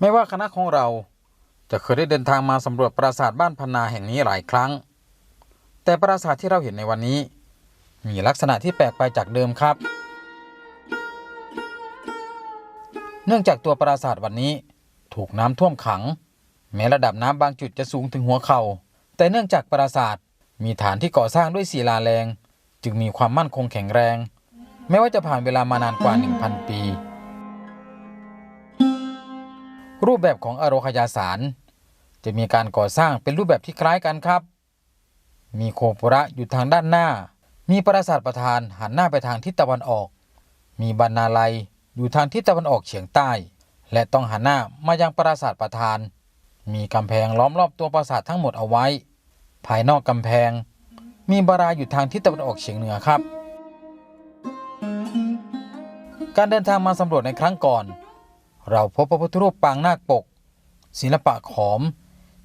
ไม่ว่าคณะของเราจะเคยได้เดินทางมาสำรวจปราสาทบ้านพนาแห่งนี้หลายครั้ง แต่ปราสาทที่เราเห็นในวันนี้ มีลักษณะที่แปลกไปจากเดิมครับ เนื่องจากตัวปราสาทวันนี้ถูกน้ำท่วมขัง แม้ระดับน้ำบางจุดจะสูงถึงหัวเขา่า แต่เนื่องจากปราสาทมีฐานที่ก่อสร้างด้วยศิลาแรง จึงมีความมั่นคงแข็งแรงแม้ว่าจะผ่านเวลามานานกว่า 1,000 ปี รูปแบบของอโรคยาสาร จะมีการก่อสร้างเป็นรูปแบบที่คล้ายกันครับ มีโคปุระอยู่ทางด้านหน้า มีปราสาทประธานหันหน้าไปทางทิศตะวันออก มีบรรณาลัยอยู่ทางทิศตะวันออกเฉียงใต้ และต้องหันหน้ามายังปราสาทประธาน มีกำแพงล้อมรอบตัวปราสาททั้งหมดเอาไว้ ภายนอกกำแพง มีบาราอยู่ทางทิศตะวันออกเฉียงเหนือครับ การเดินทางมาสำรวจในครั้งก่อน เราพบพระพุทธรูปปางนาคปก ศิลปะขอม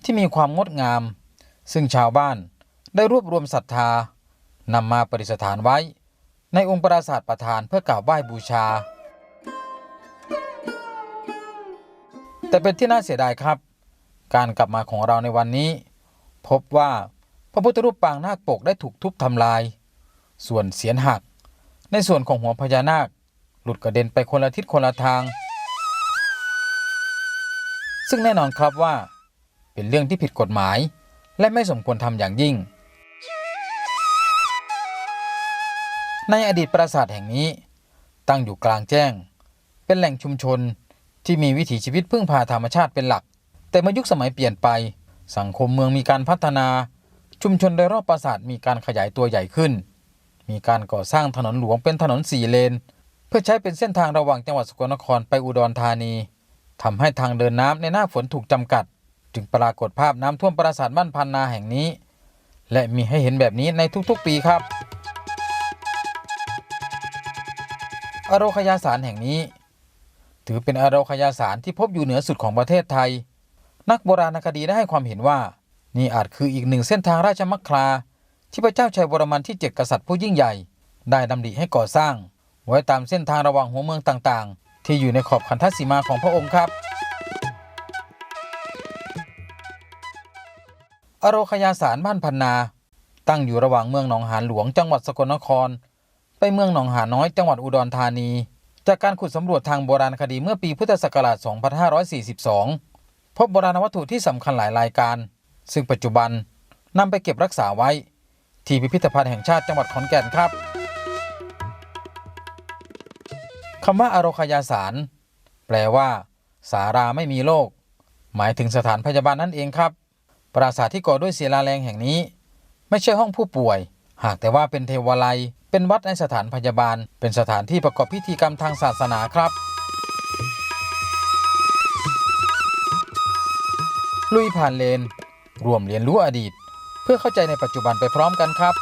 ที่มีความงดงาม ซึ่งชาวบ้านได้รวบรวมศรัทธานำมาประดิษฐานไว้ ในองค์ปราสาทประธานเพื่อกราบไหว้บูชา แต่เป็นที่น่าเสียดายครับ การกลับมาของเราในวันนี้ พบว่าพระพุทธรูปปางนาคปกได้ถูกทุบทำลาย ส่วนเสียนหัก ในส่วนของหัวพญานาค หลุดกระเด็นไปคนละทิศคนละทาง ซึ่งแน่นอนครับว่า เป็นเรื่องที่ผิดกฎหมาย และไม่สมควรทำอย่างยิ่ง ในอดีตปราสาทแห่งนี้ ตั้งอยู่กลางแจ้ง เป็นแหล่งชุมชนที่มีวิถีชีวิตพึ่งพาธรรมชาติเป็นหลัก แต่เมื่อยุคสมัยเปลี่ยนไป สังคมเมืองมีการพัฒนา ชุมชนโดยรอบปราสาทมีการขยายตัวใหญ่ขึ้น มีการก่อสร้างถนนหลวงเป็นถนนสี่เลน เพื่อใช้เป็นเส้นทางระหว่างจังหวัดสกลนครไปอุดรธานี ทำให้ทางเดินน้ำในหน้าฝนถูกจำกัด จึงปรากฏภาพน้ำท่วมปราสาทบ้านพันนาแห่งนี้ และมีให้เห็นแบบนี้ในทุกๆปีครับ อโรคยาสารแห่งนี้ ถือเป็นอโรคยาสารที่พบอยู่เหนือสุดของประเทศไทย นักโบราณคดีได้ให้ความเห็นว่า นี่อาจคืออีกหนึ่งเส้นทางราชมัคคลาที่พระเจ้าชัยวรมันที่เจ็ดกษัตริย์ผู้ยิ่งใหญ่ ได้ดำริให้ก่อสร้าง ไว้ตามเส้นทางระหว่างหัวเมืองต่างๆ ที่อยู่ในขอบคันธสีมาของพระองค์ครับ อโรคยาสารบ้านพันนา ตั้งอยู่ระหว่างเมืองหนองหานหลวงจังหวัดสกลนคร ไปเมืองหนองหานน้อยจังหวัดอุดรธานี จากการขุดสำรวจทางโบราณคดีเมื่อปีพุทธศักราช 2542 พบโบราณวัตถุที่สำคัญหลายรายการ ซึ่งปัจจุบันนำไปเก็บรักษาไว้ ที่พิพิธภัณฑ์แห่งชาติจังหวัดขอนแก่นครับ คำว่าอโรคยาสาร แปลว่า สาราไม่มีโรคหมายถึงสถานพยาบาลนั่นเองครับ ปราสาทที่ก่อด้วยศิลาแรงแห่งนี้ ไม่ใช่ห้องผู้ป่วย หากแต่ว่าเป็นเทวาลัย เป็นวัดในสถานพยาบาล เป็นสถานที่ประกอบพิธีกรรมทางศาสนาครับ ลุยผ่านเลน รวมเรียนรู้อดีต เพื่อเข้าใจในปัจจุบันไปพร้อมกันครับ